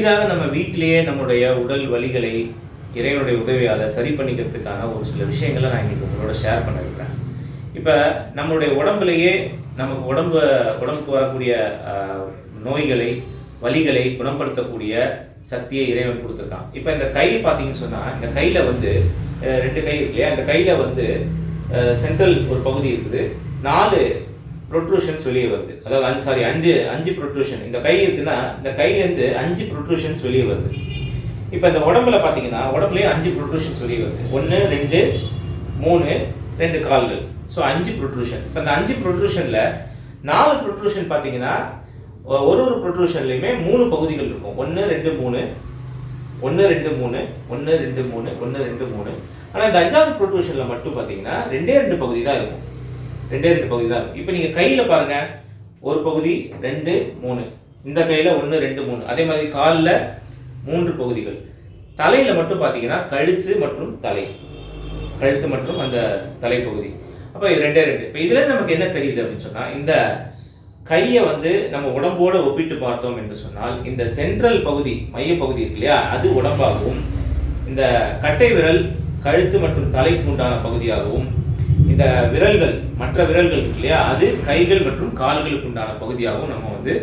எளிதாக நம்ம வீட்டிலேயே நம்முடைய உடல் வலிகளை இறைவனுடைய உதவியால் சரி பண்ணிக்கிறதுக்கான ஒரு சில விஷயங்களை நான் இன்றைக்கி உங்களோட ஷேர் பண்ணியிருக்கிறேன் இப்போ நம்மளுடைய உடம்புலையே நமக்கு உடம்பு உடம்புக்கு வரக்கூடிய நோய்களை வலிகளை குணப்படுத்தக்கூடிய சக்தியை இறைவன் கொடுத்துருக்கான். இப்போ இந்த கை பார்த்தீங்கன்னு சொன்னால் இந்த கையில் வந்து ரெண்டு கை இருக்கு இல்லையா? அந்த கையில் வந்து சென்ட்ரல் ஒரு பகுதி இருக்குது. நாலு ப்ரொட்ரூஷன்ஸ் வெளியே வருது. அதாவது அஞ்சு சாரி அஞ்சு அஞ்சு ப்ரொட்ரூஷன் இந்த கை இருக்குன்னா இந்த கையிலேருந்து அஞ்சு ப்ரொட்ரூஷன்ஸ் வெளியே வருது. இப்போ இந்த உடம்புல பார்த்தீங்கன்னா உடம்புலயே அஞ்சு ப்ரொட்ரூஷன்ஸ் வெளியே வருது. ஒன்று ரெண்டு மூணு ரெண்டு கால்கள். ஸோ அஞ்சு ப்ரொட்ரூஷன் இப்போ அந்த அஞ்சு ப்ரொட்ரூஷனில் நாலு ப்ரொட்ரூஷன் பார்த்தீங்கன்னா ஒரு ஒரு ப்ரொட்ரூஷன்லையுமே மூணு பகுதிகள் இருக்கும். ஒன்று ரெண்டு மூணு ஒன்று ரெண்டு மூணு ஒன்று ரெண்டு மூணு ஒன்று ரெண்டு மூணு. ஆனால் இந்த அஞ்சாவது ப்ரொட்ரூஷனில் மட்டும் பார்த்தீங்கன்னா ரெண்டே ரெண்டு பகுதி தான் இருக்கும். ரெண்டே ரெண்டு பகுதி தான் இருக்கும். இப்போ நீங்கள் கையில் பாருங்கள் ஒரு பகுதி ரெண்டு மூணு. இந்த கையில் ஒன்று ரெண்டு மூணு. அதே மாதிரி காலில் மூன்று பகுதிகள். தலையில் மட்டும் பார்த்தீங்கன்னா கழுத்து மற்றும் தலை. கழுத்து மற்றும் அந்த தலைப்பகுதி. அப்போ இது ரெண்டே ரெண்டு. இப்போ இதில் நமக்கு என்ன தெரியுது அப்படின்னு சொன்னால் இந்த கையை வந்து நம்ம உடம்போடு ஒப்பிட்டு பார்த்தோம் என்று சொன்னால் இந்த சென்ட்ரல் பகுதி மையப்பகுதி இருக்கு இல்லையா அது உடம்பாகவும் இந்த கட்டை விரல் கழுத்து மற்றும் தலைக்கு உண்டான பகுதியாகவும் இந்த விரல்கள் மற்ற விரல்கள் இருக்கு இல்லையா? அது கைகள் மற்றும் கால்களுக்கு உண்டான பகுதியாகவும் நம்ம வந்து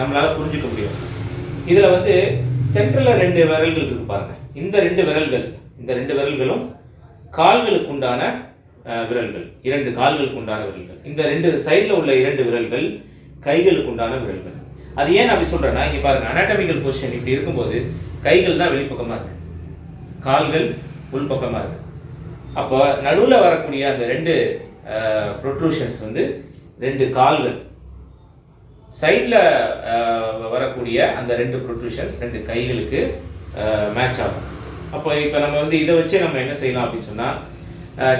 நம்மளால் புரிஞ்சுக்க முடியும். இதில் வந்து சென்ட்ரலில் ரெண்டு விரல்கள் இருக்கு பாருங்க. இந்த ரெண்டு விரல்கள் இந்த ரெண்டு விரல்களும் கால்களுக்கு உண்டான விரல்கள். இரண்டு கால்களுக்கு உண்டான விரல்கள். இந்த ரெண்டு சைடில் உள்ள இரண்டு விரல்கள் கைகளுக்கு உண்டான விரல்கள். அது ஏன் அப்படி சொல்கிறேன்னா இங்கே பாருங்க அனாட்டமிக்கல் பொசிஷன் இப்படி இருக்கும்போது கைகள் தான் வெளிப்பக்கமாக இருக்குது கால்கள் உள்பக்கமாக இருக்குது அப்போ நடுவில் வரக்கூடிய அந்த ரெண்டு ப்ரொட்ரூஷன்ஸ் வந்து ரெண்டு கால்கள். சைடில் வரக்கூடிய அந்த ரெண்டு ப்ரொட்ரூஷன்ஸ் ரெண்டு கைகளுக்கு மேட்ச் ஆகும். அப்போ இப்போ நம்ம வந்து இதை வச்சு நம்ம என்ன செய்யலாம் அப்படின்னு சொன்னால்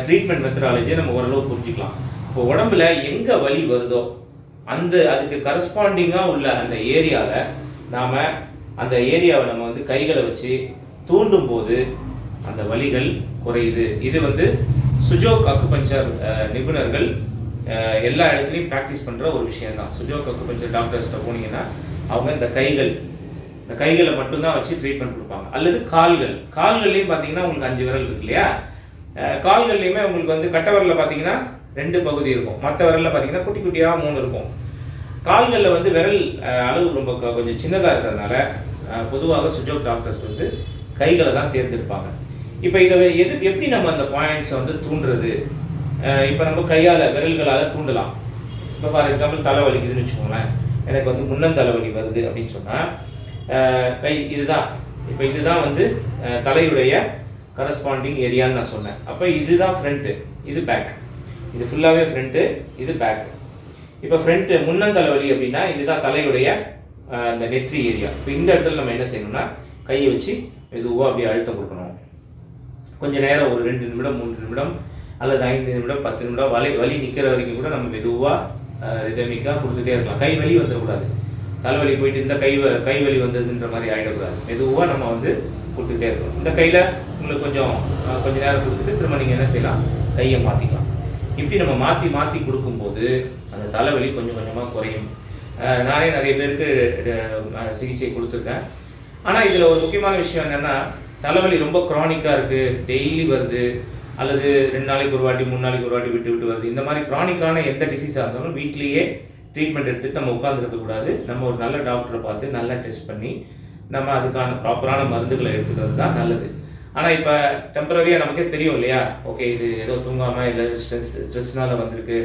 ட்ரீட்மெண்ட் மெத்தடாலஜியை நம்ம ஓரளவு புரிஞ்சுக்கலாம். இப்போ உடம்புல எங்கே வலி வருதோ அந்த அதுக்கு கரஸ்பாண்டிங்காக உள்ள அந்த ஏரியாவில் நாம் அந்த ஏரியாவை நம்ம வந்து கைகளை வச்சு தூண்டும் போது அந்த வலிகள் குறையுது. இது வந்து சுஜோக் அக்குபஞ்சர் நிபுணர்கள் எல்லா இடத்துலையும் ப்ராக்டிஸ் பண்ணுற ஒரு விஷயம் தான் சுஜோக் அக்குபஞ்சர் டாக்டர்ஸ்கிட்ட போனீங்கன்னா அவங்க இந்த கைகள் இந்த கைகளை மட்டும்தான் வச்சு ட்ரீட்மெண்ட் கொடுப்பாங்க. அல்லது கால்கள். கால்கள்லையும் பார்த்தீங்கன்னா உங்களுக்கு அஞ்சு விரல் இருக்கு இல்லையா? கால்கள்லையுமே உங்களுக்கு வந்து கட்டவரில் பார்த்தீங்கன்னா ரெண்டு பகுதி இருக்கும். மற்ற விரலில் பார்த்தீங்கன்னா குட்டி குட்டியாக மூணு இருக்கும். கால்களில் வந்து விரல் அளவு ரொம்ப கொஞ்சம் சின்னதாக இருக்கிறதுனால பொதுவாக சுஜோக் டாக்டர்ஸ் வந்து கைகளை தான் தேர்ந்தெடுப்பாங்க. இப்போ இதை எது எப்படி நம்ம அந்த பாயிண்ட்ஸை வந்து தூண்டுறது? இப்போ நம்ம கையால் விரல்களால் தூண்டலாம். இப்போ ஃபார் எக்ஸாம்பிள் தலை வலிக்குதுன்னு வச்சுக்கோங்களேன். எனக்கு வந்து முன்னந்தலைவலி வருது அப்படின்னு சொன்னால் கை இதுதான். இப்போ இதுதான் வந்து தலையுடைய கரஸ்பாண்டிங் ஏரியான்னு நான் சொன்னேன். அப்போ இதுதான் ஃப்ரண்ட்டு இது பேக் இது ஃபுல்லாகவே ஃப்ரண்ட்டு இது பேக் இப்போ ஃப்ரண்ட்டு முன்னந்தலைவலி அப்படின்னா இதுதான் தலையுடைய அந்த நெற்றி ஏரியா இப்போ இந்த இடத்துல நம்ம என்ன செய்யணும்னா கையை வச்சு மெதுவாக அப்படியே அழுத்தம் கொடுக்கணும். கொஞ்ச நேரம் ஒரு ரெண்டு நிமிடம் மூன்று நிமிடம் அல்லது ஐந்து நிமிடம் பத்து நிமிடம் வலி வலி நிற்கிற வரைக்கும் கூட நம்ம மெதுவாக ரிதமிக்காக கொடுத்துட்டே இருக்கலாம். கை வலி வந்துடக்கூடாது தலைவலி போயிட்டு இந்த கை வ- கை வலி வந்ததுன்ற மாதிரி ஆகிடக்கூடாது மெதுவாக நம்ம வந்து கொடுத்துக்கிட்டே இருக்கணும். இந்த கையில் உங்களுக்கு கொஞ்சம் கொஞ்சம் கொஞ்ச நேரம் கொடுத்துட்டு திரும்ப நீங்கள் என்ன செய்யலாம்? கையை மாற்றிக்கலாம் இப்படி நம்ம மாற்றி மாற்றி கொடுக்கும்போது அந்த தலைவலி கொஞ்சம் கொஞ்சமாக குறையும். நானே நிறைய பேருக்கு சிகிச்சை கொடுத்துருக்கேன். ஆனால் இதில் ஒரு முக்கியமான விஷயம் என்னென்னா தலைவலி ரொம்ப க்ரானிக்காக இருக்குது டெய்லி வருது. அல்லது ரெண்டு நாளைக்கு ஒரு வாட்டி மூணு நாளைக்கு ஒரு வாட்டி விட்டு விட்டு வருது. இந்த மாதிரி க்ரானிக்கான எந்த டிசீஸாக இருந்தாலும் வீட்லேயே ட்ரீட்மெண்ட் எடுத்துகிட்டு நம்ம உட்காந்துருக்கக்கூடாது நம்ம ஒரு நல்ல டாக்டரை பார்த்து நல்லா டெஸ்ட் பண்ணி நம்ம அதுக்கான ப்ராப்பரான மருந்துகளை எடுத்துக்கிறது தான் நல்லது. ஆனால் இப்போ டெம்பரரியாக நமக்கே தெரியும் இல்லையா? ஓகே இது ஏதோ தூங்காமல் இல்லை ஸ்ட்ரெஸ் ஸ்ட்ரெஸ்னால வந்திருக்கு.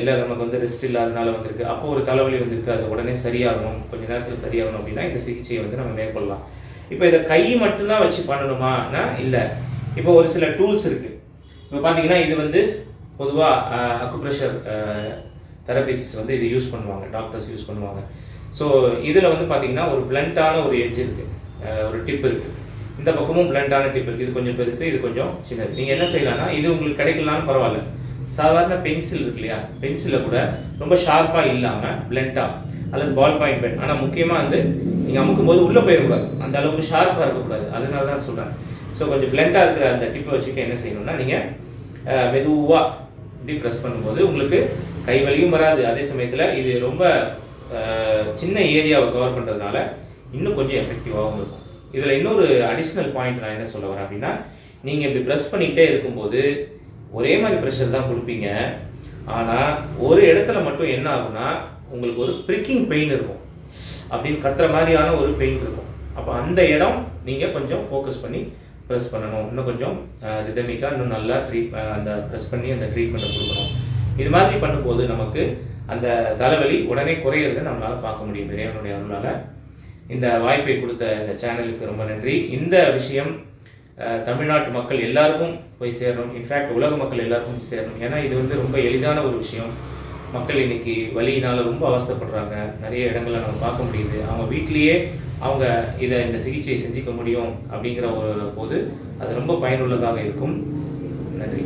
இல்லை நமக்கு வந்து ரெஸ்ட் இல்லாதனால வந்திருக்கு. அப்போ ஒரு தலைவலி வந்திருக்கு. அது உடனே சரியாகணும். கொஞ்ச நேரத்தில் சரியாகணும் அப்படின்னா இந்த சிகிச்சையை வந்து நம்ம மேற்கொள்ளலாம். இப்போ இதை கை மட்டும்தான் வச்சு பண்ணணுமானா இல்லை. இப்போ ஒரு சில டூல்ஸ் இருக்குது இப்போ பார்த்தீங்கன்னா இது வந்து பொதுவாக அக்குப்ரெஷர் தெரபிஸ்ட் வந்து இது யூஸ் பண்ணுவாங்க டாக்டர்ஸ் யூஸ் பண்ணுவாங்க. ஸோ இதில் வந்து பார்த்தீங்கன்னா ஒரு பிளண்டான ஒரு எட்ஜ் இருக்குது ஒரு டிப் இருக்குது இந்த பக்கமும் பிளண்டான டிப் இருக்குது இது கொஞ்சம் பெருசு இது கொஞ்சம் சின்னது. நீங்கள் என்ன செய்யலாம்னா இது உங்களுக்கு கிடைக்கலனாலும் பரவாயில்ல. சாதாரண பென்சில் இருக்கு இல்லையா? பென்சிலில் கூட ரொம்ப ஷார்ப்பாக இல்லாமல் பிளண்ட்டாக அல்லது பால் பாயிண்ட் பென் ஆனால் முக்கியமாக வந்து நீங்கள் அமுக்கும் போது உள்ளே போயிடக்கூடாது. அந்த அளவுக்கு ஷார்ப்பாக இருக்கக்கூடாது. அதனால தான் சொல்கிறேன் ஸோ கொஞ்சம் பிளண்ட்டாக இருக்கிற அந்த டிப்பை வச்சுக்க என்ன செய்யணும்னா நீங்கள் மெதுவாக இப்படி ப்ரெஸ் பண்ணும்போது உங்களுக்கு கை வலியும் வராது. அதே சமயத்தில் இது ரொம்ப சின்ன ஏரியாவை கவர் பண்ணுறதுனால இன்னும் கொஞ்சம் எஃபெக்டிவாகவும் இருக்கும். இதில் இன்னொரு அடிஷ்னல் பாயிண்ட் நான் என்ன சொல்ல வரேன் அப்படின்னா நீங்கள் இப்படி ப்ரெஸ் பண்ணிக்கிட்டே இருக்கும்போது ஒரே மாதிரி ப்ரெஷர் தான் கொடுப்பீங்க. ஆனால் ஒரு இடத்துல மட்டும் என்ன ஆகும்னா உங்களுக்கு ஒரு ப்ரிக்கிங் பெயின் இருக்கும். அப்படின்னு கத்துற மாதிரியான ஒரு பெயின் இருக்கும். அப்போ அந்த இடம் நீங்கள் கொஞ்சம் ஃபோக்கஸ் பண்ணி ப்ரெஸ் பண்ணணும். இன்னும் கொஞ்சம் ரிதமிக்காக இன்னும் நல்லா ட்ரீட் அந்த ப்ரெஸ் பண்ணி அந்த ட்ரீட்மெண்ட்டை கொடுக்கணும். இது மாதிரி பண்ணும்போது நமக்கு அந்த தலைவலி உடனே குறையிறதை நம்மளால் பார்க்க முடியும். இறைவனுடைய அருளால். இந்த வாய்ப்பை கொடுத்த இந்த சேனலுக்கு ரொம்ப நன்றி. இந்த விஷயம் தமிழ்நாட்டு மக்கள் எல்லாருக்கும் போய் சேரணும். இன்ஃபேக்ட் உலக மக்கள் எல்லாருக்கும் போய் சேரணும். ஏன்னா இது வந்து ரொம்ப எளிதான ஒரு விஷயம். மக்கள் இன்னைக்கு வழியினால் ரொம்ப அவஸ்தைப்படுறாங்க. நிறைய இடங்களில் நம்ம பார்க்க முடியுது. அவங்க வீட்டிலேயே அவங்க இதை இந்த சிகிச்சையை செஞ்சுக்க முடியும் அப்படிங்கிற ஒரு போது அது ரொம்ப பயனுள்ளதாக இருக்கும். நன்றி.